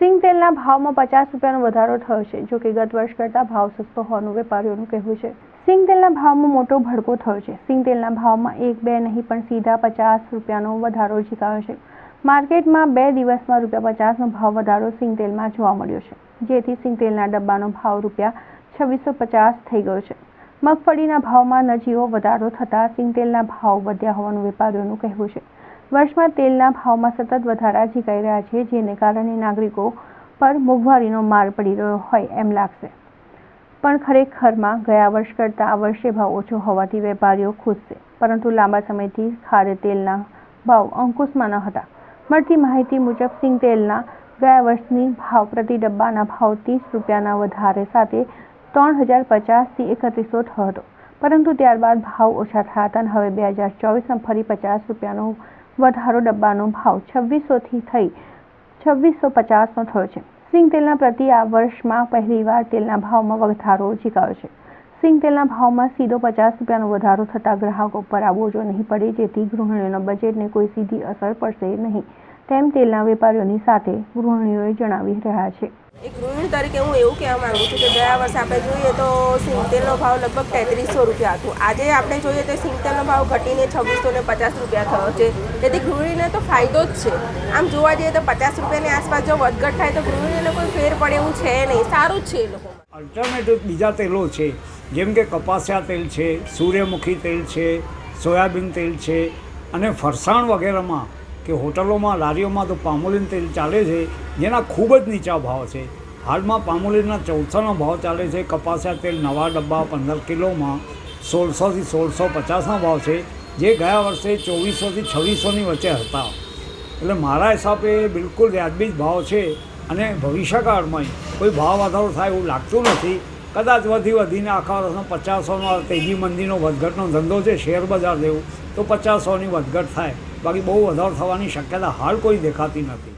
સિંગ તેલના ભાવમાં પચાસ રૂપિયાનો વધારો થયો છે, જો કે ગત વર્ષ કરતાં ભાવ સસ્તો હોવાનું વેપારીઓનું કહેવું છે. સિંગ તેલના ભાવમાં મોટો ભડકો થયો છે. સિંગ તેલના ભાવમાં એક, બે નહીં, પણ સીધા પચાસ રૂપિયાનો વધારો ઝીકાયો છે. માર્કેટમાં બે દિવસમાં રૂપિયા પચાસનો ભાવ વધારો સિંગ તેલમાં જોવા મળ્યો છે. જેથી સિંગ તેલના ડબ્બાનો ભાવ રૂપિયા છવ્વીસો પચાસ થઈ ગયો છે. મગફળીના ભાવમાં નજીવો વધારો થતાં સિંગ તેલના ભાવ વધ્યા હોવાનું વેપારીઓનું કહેવું છે. વર્ષમાં તેલના ભાવમાં સતત વધારા ઝીકાઈ રહ્યા છે, જેને કારણે નાગરિકો પર મોંઘવારીનો માર પડી રહ્યો હોય એમ લાગશે. પણ ખરેખરમાં ગયા વર્ષ કરતાં આ વર્ષે ભાવ ઓછો હોવાથી વેપારીઓ ખુશ છે, પરંતુ લાંબા સમયથી ખારે તેલના ભાવ અંકુશમાં ન હતા. મળતી માહિતી મુજબ, સિંગ તેલના ગયા વર્ષની ભાવ પ્રતિ ડબ્બાના ભાવ ત્રીસ રૂપિયાના વધારે સાથે ત્રણ હજાર પચાસથી એકત્રીસો હતો. પરંતુ ત્યારબાદ ભાવ ઓછા થયા હતા હવે બે હજાર ચોવીસમાં ફરી પચાસ રૂપિયાનો વધારો ડબ્બાનો ભાવ છવ્વીસોથી થઈ છવ્વીસો પચાસનો થયો છે. સિંગ તેલના પ્રતિ આ વર્ષમાં પહેલીવાર તેલના ભાવમાં વધારો ઝીકાયો છે. સિંગ તેલના ભાવમાં સીધો પચાસ રૂપિયાનો વધારો થતાં ગ્રાહકો પર આ બોજો નહીં પડે, જેથી ગૃહિણીઓના બજેટને કોઈ સીધી અસર પડશે નહીં. તેમ તેલના વેપારીઓની સાથે ગૃહિણીઓએ જણાવી રહ્યા છે. એક ગૃહિણી તરીકે હું એવું કહેવા માંગુ છું કે ગયા વર્ષે આપણે જોઈએ તો સિંગતેલનો ભાવ લગભગ તેત્રીસો રૂપિયા હતું. આજે આપણે જોઈએ તો સિંગતેલનો ભાવ ઘટીને છવ્વીસો ને પચાસ રૂપિયા થયો છે. તેથી ગૃહિણીને તો ફાયદો જ છે. આમ જોવા જઈએ તો પચાસ રૂપિયાની આસપાસ જો વધઘટ થાય તો ગૃહિણીને કોઈ ફેર પડે એવું છે નહીં. સારું જ છે એ લોકો અલ્ટરનેટિવ બીજા તેલો છે. જેમ કે કપાસિયા તેલ છે સૂર્યમુખી તેલ છે સોયાબીન તેલ છે અને ફરસાણ વગેરેમાં કે હોટલોમાં, લારીઓમાં તો પામોલીન તેલ ચાલે છે, જેના ખૂબ જ નીચા ભાવ છે. હાલમાં પામોલીનના ચૌદસોનો ભાવ ચાલે છે. કપાસિયા તેલ નવા ડબ્બા પંદર કિલોમાં સોળસોથી સોળસો પચાસનો ભાવ છે, જે ગયા વર્ષે ચોવીસોથી છવ્વીસોની વચ્ચે હતા. એટલે મારા હિસાબે બિલકુલ વ્યાજબી જ ભાવ છે અને ભવિષ્યકાળમાં કોઈ ભાવ વધારો થાય એવું લાગતું નથી. કદાચ વધી વધીને આખા વર્ષનો પચાસોનો તેજી મંદીનો વધઘટનો ધંધો છે, શેર બજાર જેવું, તો પચાસોની વધઘટ થાય. બાકી બહુ વધારો થવાની શક્યતા હાલ કોઈ દેખાતી નથી.